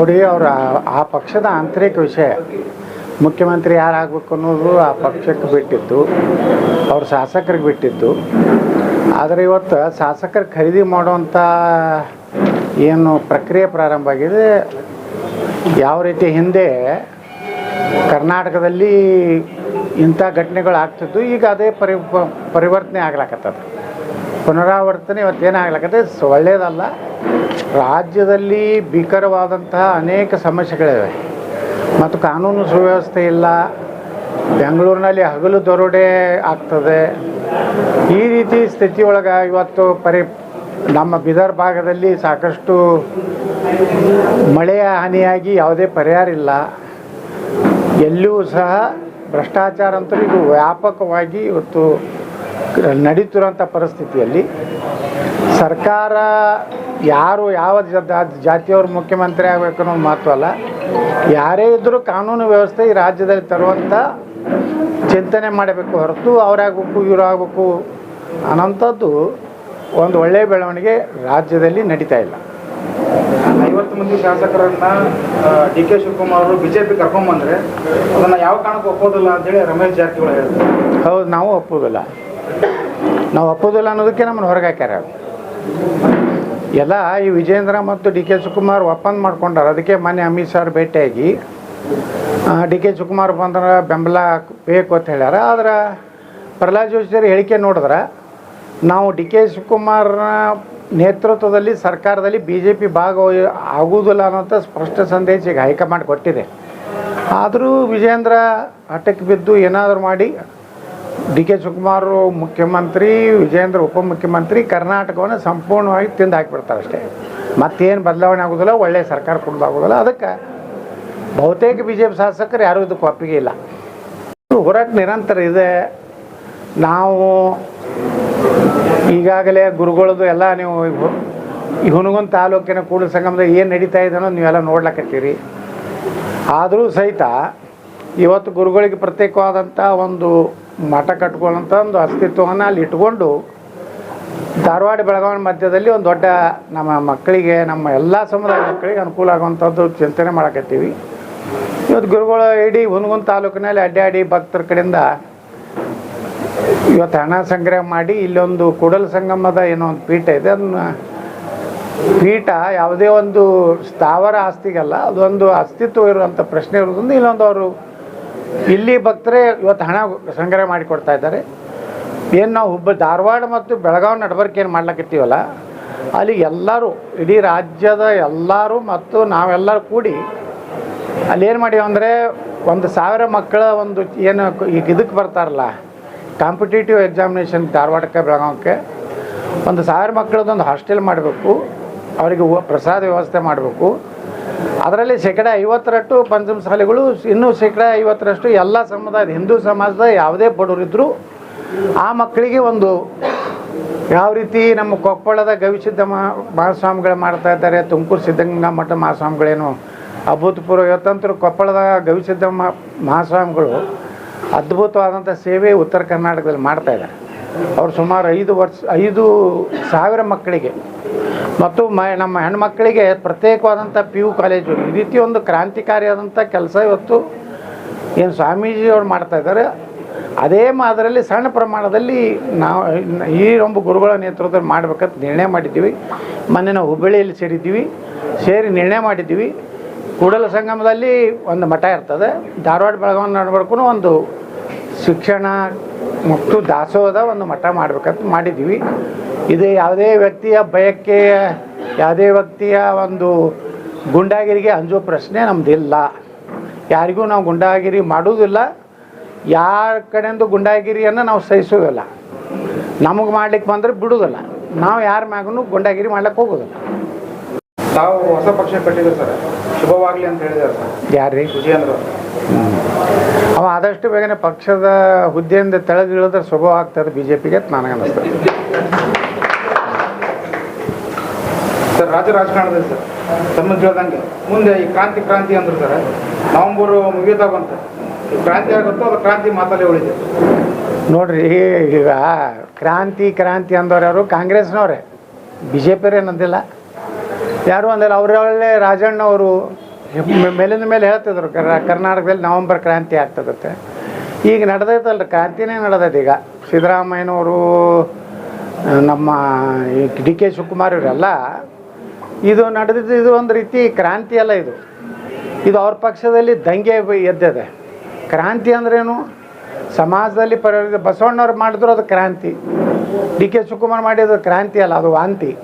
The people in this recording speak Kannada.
ನೋಡಿ, ಅವ್ರ ಆ- ಪಕ್ಷದ ಆಂತರಿಕ ವಿಷಯ. ಮುಖ್ಯಮಂತ್ರಿ ಯಾರಾಗಬೇಕು ಅನ್ನೋದು ಆ ಪಕ್ಷಕ್ಕೆ ಬಿಟ್ಟಿತ್ತು. ಅವ್ರ ಶಾಸಕರಿಗೆ ಬಿಟ್ಟಿತ್ತು. ಆದರೆ ಇವತ್ತು ಶಾಸಕರು ಖರೀದಿ ಮಾಡುವಂಥ ಏನು ಪ್ರಕ್ರಿಯೆ ಪ್ರಾರಂಭ ಆಗಿದೆ. ಯಾವ ರೀತಿ ಹಿಂದೆ ಕರ್ನಾಟಕದಲ್ಲಿ ಇಂಥ ಘಟನೆಗಳು ಆಗ್ತಿದ್ದು, ಈಗ ಅದೇ ಪರಿವರ್ತನೆ ಆಗ್ಲಾಕತ್ತದ. ಪುನರಾವರ್ತನೆ ಇವತ್ತೇನಾಗ್ಲಕತ್ತೆ ಸ- ಒಳ್ಳೆಯದಲ್ಲ ರಾಜ್ಯದಲ್ಲಿ ಭೀಕರವಾದಂತಹ ಅನೇಕ ಸಮಸ್ಯೆಗಳಿವೆ. ಮತ್ತು ಕಾನೂನು ಸುವ್ಯವಸ್ಥೆ ಇಲ್ಲ, ಬೆಂಗಳೂರಿನಲ್ಲಿ ಹಗಲು ದರೋಡೆ ಆಗ್ತದೆ. ಈ ರೀತಿ ಸ್ಥಿತಿಯೊಳಗೆ ಇವತ್ತು ಪರಿ ನಮ್ಮ ಬಿದರ್ ಭಾಗದಲ್ಲಿ ಸಾಕಷ್ಟು ಮಳೆಯ ಹಾನಿಯಾಗಿ ಯಾವುದೇ ಪರಿಹಾರ ಇಲ್ಲ. ಎಲ್ಲಿಯೂ ಸಹ ಭ್ರಷ್ಟಾಚಾರ ಅಂತೂ ಇದು ವ್ಯಾಪಕವಾಗಿ ಇವತ್ತು ನಡೀತಿರೋಂಥ ಪರಿಸ್ಥಿತಿಯಲ್ಲಿ ಸರ್ಕಾರ ಯಾರು ಯಾವ ಜಾ- ಜಾತಿಯವರು ಮುಖ್ಯಮಂತ್ರಿ ಆಗಬೇಕು ಅನ್ನೋದು ಮಹತ್ವ ಅಲ್ಲ ಯಾರೇ ಇದ್ದರೂ ಕಾನೂನು ವ್ಯವಸ್ಥೆ ಈ ರಾಜ್ಯದಲ್ಲಿ ತರುವಂಥ ಚಿಂತನೆ ಮಾಡಬೇಕು ಹೊರತು ಅವರಾಗಬೇಕು ಇವ್ರು ಆಗಬೇಕು ಅನ್ನೋಂಥದ್ದು ಒಂದು ಒಳ್ಳೆಯ ಬೆಳವಣಿಗೆ ರಾಜ್ಯದಲ್ಲಿ ನಡೀತಾ ಇಲ್ಲ. ಐವತ್ತು ಮಂದಿ ಶಾಸಕರನ್ನ ಡಿ ಕೆ ಶಿವಕುಮಾರ್ ಅವರು ಬಿಜೆಪಿ ಕರ್ಕೊಂಡ್ಬಂದ್ರೆ ಅದನ್ನ ಯಾವ ಕಾರಣಕ್ಕೂ ಒಪ್ಪೋದಿಲ್ಲ ಅಂತೇಳಿ ರಮೇಶ್ ಜಾರಕಿಹೊಳಿ ಹೇಳಿದ್ರು. ಹೌದು ನಾವು ಒಪ್ಪೋದಿಲ್ಲ. ನಾವು ಒಪ್ಪೋದಿಲ್ಲ ಅನ್ನೋದಕ್ಕೆ ನಮ್ಮನ್ನು ಹೊರಗೆ ಹಾಕ್ಯಾರ. ಎಲ್ಲ ಈ ವಿಜೇಂದ್ರ ಮತ್ತು ಡಿ ಕೆ ಶಿವಕುಮಾರ್ ಒಪ್ಪಂದ ಮಾಡ್ಕೊಂಡಾರ. ಅದಕ್ಕೆ ಮೊನ್ನೆ ಅಮಿತ್ ಶಾ ಭೇಟಿಯಾಗಿ ಡಿ ಕೆ ಶಿವಕುಮಾರ್ ಬಂದ್ರೆ ಬೆಂಬಲ ಬೇಕು ಅಂತ ಹೇಳ್ಯಾರ. ಆದ್ರೆ ಪ್ರಹ್ಲಾದ್ ಜೋಶಿ ಹೇಳಿಕೆ ನೋಡಿದ್ರೆ, ನಾವು ಡಿ ಕೆ ಶಿವಕುಮಾರ್ನ ನೇತೃತ್ವದಲ್ಲಿ ಸರ್ಕಾರದಲ್ಲಿ ಬಿ ಜೆ ಪಿ ಭಾಗ ಆಗುವುದಿಲ್ಲ ಅನ್ನೋಂಥ ಸ್ಪಷ್ಟ ಸಂದೇಶ ಈಗ ಹೈಕಮಾಂಡ್ ಕೊಟ್ಟಿದೆ. ಆದರೂ ವಿಜೇಂದ್ರ ಹಠಕ್ಕೆ ಬಿದ್ದು ಏನಾದರೂ ಮಾಡಿ ಡಿ ಕೆ ಶಿವಕುಮಾರ್ ಮುಖ್ಯಮಂತ್ರಿ ವಿಜೇಂದ್ರ ಉಪಮುಖ್ಯಮಂತ್ರಿ ಕರ್ನಾಟಕವನ್ನು ಸಂಪೂರ್ಣವಾಗಿ ತಿಂದು ಹಾಕಿಬಿಡ್ತಾರೆ ಅಷ್ಟೇ. ಮತ್ತೇನು ಬದಲಾವಣೆ ಆಗೋದಿಲ್ಲ ಒಳ್ಳೆಯ ಸರ್ಕಾರ ಕೊಡೋದಾಗೋದಿಲ್ಲ ಅದಕ್ಕೆ ಬಹುತೇಕ ಬಿ ಜೆ ಪಿ ಶಾಸಕರು ಯಾರೂ ಇದಕ್ಕೆ ಒಪ್ಪಿಗೆ ಇಲ್ಲ. ಹೋರಾಟ ನಿರಂತರ ಇದೆ. ನಾವು ಈಗಾಗಲೇ ಗುರುಗಳದು ಎಲ್ಲ ನೀವು ಈ ಹುನಗುಂದ ತಾಲೂಕಿನ ಕೂಡಲ ಸಂಗಮದ ಏನು ನಡೀತಾ ಇದೆ ಅನ್ನೋದು ನೀವೆಲ್ಲ ನೋಡ್ಲಕತ್ತೀರಿ. ಆದರೂ ಸಹಿತ ಇವತ್ತು ಗುರುಗಳಿಗೆ ಪ್ರತ್ಯೇಕವಾದಂಥ ಒಂದು ಮಠ ಕಟ್ಕೊಳ್ಳೋಂಥ ಒಂದು ಅಸ್ತಿತ್ವವನ್ನು ಅಲ್ಲಿ ಇಟ್ಕೊಂಡು ಧಾರವಾಡ ಬೆಳಗಾವಿ ಮಧ್ಯದಲ್ಲಿ ಒಂದು ದೊಡ್ಡ ನಮ್ಮ ಮಕ್ಕಳಿಗೆ, ನಮ್ಮ ಎಲ್ಲ ಸಮುದಾಯ ಮಕ್ಕಳಿಗೆ ಅನುಕೂಲ ಆಗುವಂಥದ್ದು ಚಿಂತನೆ ಮಾಡಕತ್ತೀವಿ. ಇವತ್ತು ಗುರುಗಳು ಇಡೀ ಹುನಗುಂದ ತಾಲೂಕಿನಲ್ಲಿ ಅಡ್ಡಾಡಿ ಭಕ್ತರ ಕಡೆಯಿಂದ ಇವತ್ತು ಹಣ ಸಂಗ್ರಹ ಮಾಡಿ ಇಲ್ಲೊಂದು ಕೂಡಲ ಸಂಗಮದ ಏನೋ ಒಂದು ಪೀಠ ಇದೆ. ಅದನ್ನ ಪೀಠ ಯಾವುದೇ ಒಂದು ಸ್ಥಾವರ ಆಸ್ತಿಗಲ್ಲ, ಅದೊಂದು ಅಸ್ತಿತ್ವ ಇರುವಂಥ ಪ್ರಶ್ನೆ ಇರೋದ್ರಿಂದ ಇಲ್ಲೊಂದು ಅವರು ಇಲ್ಲಿ ಭಕ್ತರೇ ಇವತ್ತು ಹಣ ಸಂಗ್ರಹ ಮಾಡಿ ಕೊಡ್ತಾ ಇದ್ದಾರೆ. ಏನು ನಾವು ಹುಬ್ಬ ಧಾರವಾಡ ಮತ್ತು ಬೆಳಗಾವಿ ನಡಬರ್ಕೆ ಏನು ಮಾಡ್ಲಕತ್ತೀವಲ್ಲ, ಅಲ್ಲಿ ಎಲ್ಲರೂ, ಇಡೀ ರಾಜ್ಯದ ಎಲ್ಲರೂ ಮತ್ತು ನಾವೆಲ್ಲರೂ ಕೂಡಿ ಅಲ್ಲಿ ಏನು ಮಾಡೀವಿ ಅಂದರೆ ಒಂದು ಸಾವಿರ ಮಕ್ಕಳ ಒಂದು ಏನು ಈಗ ಇದಕ್ಕೆ ಬರ್ತಾರಲ್ಲ ಕಾಂಪಿಟೇಟಿವ್ ಎಕ್ಸಾಮಿನೇಷನ್ ಧಾರವಾಡಕ್ಕೆ ಬೆಳಗಾವಕ್ಕೆ ಒಂದು ಸಾವಿರ ಮಕ್ಕಳದೊಂದು ಹಾಸ್ಟೆಲ್ ಮಾಡಬೇಕು, ಅವರಿಗೆ ಪ್ರಸಾದ ವ್ಯವಸ್ಥೆ ಮಾಡಬೇಕು. ಅದರಲ್ಲಿ ಶೇಕಡ ಐವತ್ತರಷ್ಟು ಪಂಚಮ ಶಾಲೆಗಳು, ಇನ್ನೂ ಶೇಕಡ ಐವತ್ತರಷ್ಟು ಎಲ್ಲ ಸಮುದಾಯದ ಹಿಂದೂ ಸಮಾಜದ ಯಾವುದೇ ಬಡವರಿದ್ದರೂ ಆ ಮಕ್ಕಳಿಗೆ ಒಂದು ಯಾವ ರೀತಿ ನಮ್ಮ ಕೊಪ್ಪಳದ ಗವಿಸಿದ್ಧ ಮಹಾಸ್ವಾಮಿಗಳು ಮಾಡ್ತಾ ಇದ್ದಾರೆ, ತುಮಕೂರು ಸಿದ್ಧಗಂಗಾ ಮಠ ಮಹಾಸ್ವಾಮಿಗಳೇನು ಅಭೂತಪೂರ್ವ ಇವತ್ತಂತರೂ ಕೊಪ್ಪಳದ ಗವಿಸಿದ್ಧ ಮಹಾಸ್ವಾಮಿಗಳು ಅದ್ಭುತವಾದಂಥ ಸೇವೆ ಉತ್ತರ ಕರ್ನಾಟಕದಲ್ಲಿ ಮಾಡ್ತಾ ಇದ್ದಾರೆ. ಅವರು ಸುಮಾರು ಐದು ವರ್ಷ, ಐದು ಸಾವಿರ ಮಕ್ಕಳಿಗೆ ಮತ್ತು ಮ, ನಮ್ಮ ಹೆಣ್ಮಕ್ಕಳಿಗೆ ಪ್ರತ್ಯೇಕವಾದಂಥ ಪಿ ಯು ಕಾಲೇಜು ಈ ರೀತಿ ಒಂದು ಕ್ರಾಂತಿಕಾರಿಯಾದಂಥ ಕೆಲಸ ಇವತ್ತು ಏನು ಸ್ವಾಮೀಜಿಯವ್ರು ಮಾಡ್ತಾ ಇದ್ದಾರೆ. ಅದೇ ಮಾದರಿಯಲ್ಲಿ ಸಣ್ಣ ಪ್ರಮಾಣದಲ್ಲಿ ನಾವು ಈ ಒಂದು ಗುರುಗಳ ನೇತೃತ್ವದಲ್ಲಿ ಮಾಡಬೇಕಂತ ನಿರ್ಣಯ ಮಾಡಿದ್ದೀವಿ. ಮೊನ್ನೆ ನಾವು ಹುಬ್ಬಳ್ಳಿಯಲ್ಲಿ ಸೇರಿದ್ದೀವಿ. ಸೇರಿ ನಿರ್ಣಯ ಮಾಡಿದ್ದೀವಿ. ಕೂಡಲ ಸಂಗಮದಲ್ಲಿ ಒಂದು ಮಠ ಇರ್ತದೆ. ಧಾರವಾಡ ಬೆಳಗಾವಿ ನಡ್ಬರ್ಕು ಒಂದು ಶಿಕ್ಷಣ ಮತ್ತು ದಾಸೋಹದ ಒಂದು ಮಠ ಮಾಡಬೇಕಂತ ಮಾಡಿದ್ದೀವಿ. ಇದು ಯಾವುದೇ ವ್ಯಕ್ತಿಯ ಭಯಕ್ಕೆ ಯಾವುದೇ ವ್ಯಕ್ತಿಯ ಒಂದು ಗುಂಡಾಗಿರಿಗೆ ಅಂಜೋ ಪ್ರಶ್ನೆ ನಮ್ದಿಲ್ಲ. ಯಾರಿಗೂ ನಾವು ಗುಂಡಾಗಿರಿ ಮಾಡುವುದಿಲ್ಲ. ಯಾರ ಕಡೆಯಿಂದ ಗುಂಡಾಗಿರಿಯನ್ನು ನಾವು ಸಹಿಸೋದಿಲ್ಲ ನಮಗೆ ಮಾಡ್ಲಿಕ್ಕೆ ಬಂದರೆ ಬಿಡುವುದಿಲ್ಲ. ನಾವು ಯಾರ ಮ್ಯಾಗೂ ಗುಂಡಾಗಿರಿ ಮಾಡ್ಲಿಕ್ಕೆ ಹೋಗೋದಿಲ್ಲ. ತಾವು ಹೊಸ ಪಕ್ಷ ಕಟ್ಟಿದ್ರು ಸರ್. ಶುಭವಾಗಲಿ ಅಂತ ಹೇಳಿದಾರೆ ಸರ್. ವಿಜಯೇಂದ್ರ ಅವರು. ಅವ ಆದಷ್ಟು ಬೇಗನೆ ಪಕ್ಷದ ಹುದ್ದೆಯಿಂದ ತೆಳೆದಿಳಿದ್ರೆ ಸ್ವಭಾವ ಆಗ್ತದೆ ಬಿ ಜೆ ಪಿಗೆ ನನಗನ್ನಿಸ್ತದೆ. ಸರ್ ರಾಜ್ಯ ರಾಜಕಾರಣದಲ್ಲಿ ಸರ್. ತಮ್ಮ ಕೇಳ್ದಂಗೆ. ಮುಂದೆ ಈ ಕ್ರಾಂತಿ ಕ್ರಾಂತಿ ಅಂದ್ರು ಸರ್. ನವಂಬರ್ ಮುಗಿತಾ ಬಂತ. ಕ್ರಾಂತಿ ಆಗುತ್ತೋ ಅದು ಕ್ರಾಂತಿ ಮಾತಲ್ಲೇ ಉಳಿದೆ ನೋಡ್ರಿ ಈಗ ಕ್ರಾಂತಿ ಕ್ರಾಂತಿ ಅಂದವ್ರು ಯಾರು? ಕಾಂಗ್ರೆಸ್ನವ್ರೆ. ಬಿ ಜೆ ಪಿಯವ್ರು ಏನಂದಿಲ್ಲ ಯಾರು ಅಂದಿಲ್ಲ. ಅವರೊಳ್ಳೆ ರಾಜಣ್ಣವರು ಮೇಲಿಂದ ಮೇಲೆ ಹೇಳ್ತಿದ್ರು. ಕರ್- ಕರ್ನಾಟಕದಲ್ಲಿ ನವಂಬರ್ ಕ್ರಾಂತಿ ಆಗ್ತದತ್ತೆ ಈಗ ನಡೆದೈತಲ್ಲ ಕ್ರಾಂತಿನೇ ನಡೆದೈತೆ ಈಗ. ಸಿದ್ದರಾಮಯ್ಯನವರು, ನಮ್ಮ ಡಿ ಕೆ ಶಿವಕುಮಾರ್ ಇವರೆಲ್ಲ ಇದು ನಡೆದಿದ್ದು ಇದು ಒಂದು ರೀತಿ ಕ್ರಾಂತಿ ಅಲ್ಲ ಇದು. ಇದು ಅವ್ರ ಪಕ್ಷದಲ್ಲಿ ದಂಗೆ ಎದ್ದದೆ. ಕ್ರಾಂತಿ ಅಂದ್ರೇನು? ಸಮಾಜದಲ್ಲಿ ಪರ ಬಸವಣ್ಣವ್ರು ಮಾಡಿದ್ರು ಅದು ಕ್ರಾಂತಿ. ಡಿ ಕೆ ಶಿವಕುಮಾರ್ ಮಾಡಿದ್ರು ಕ್ರಾಂತಿ ಅಲ್ಲ, ಅದು ವಾಂತಿ.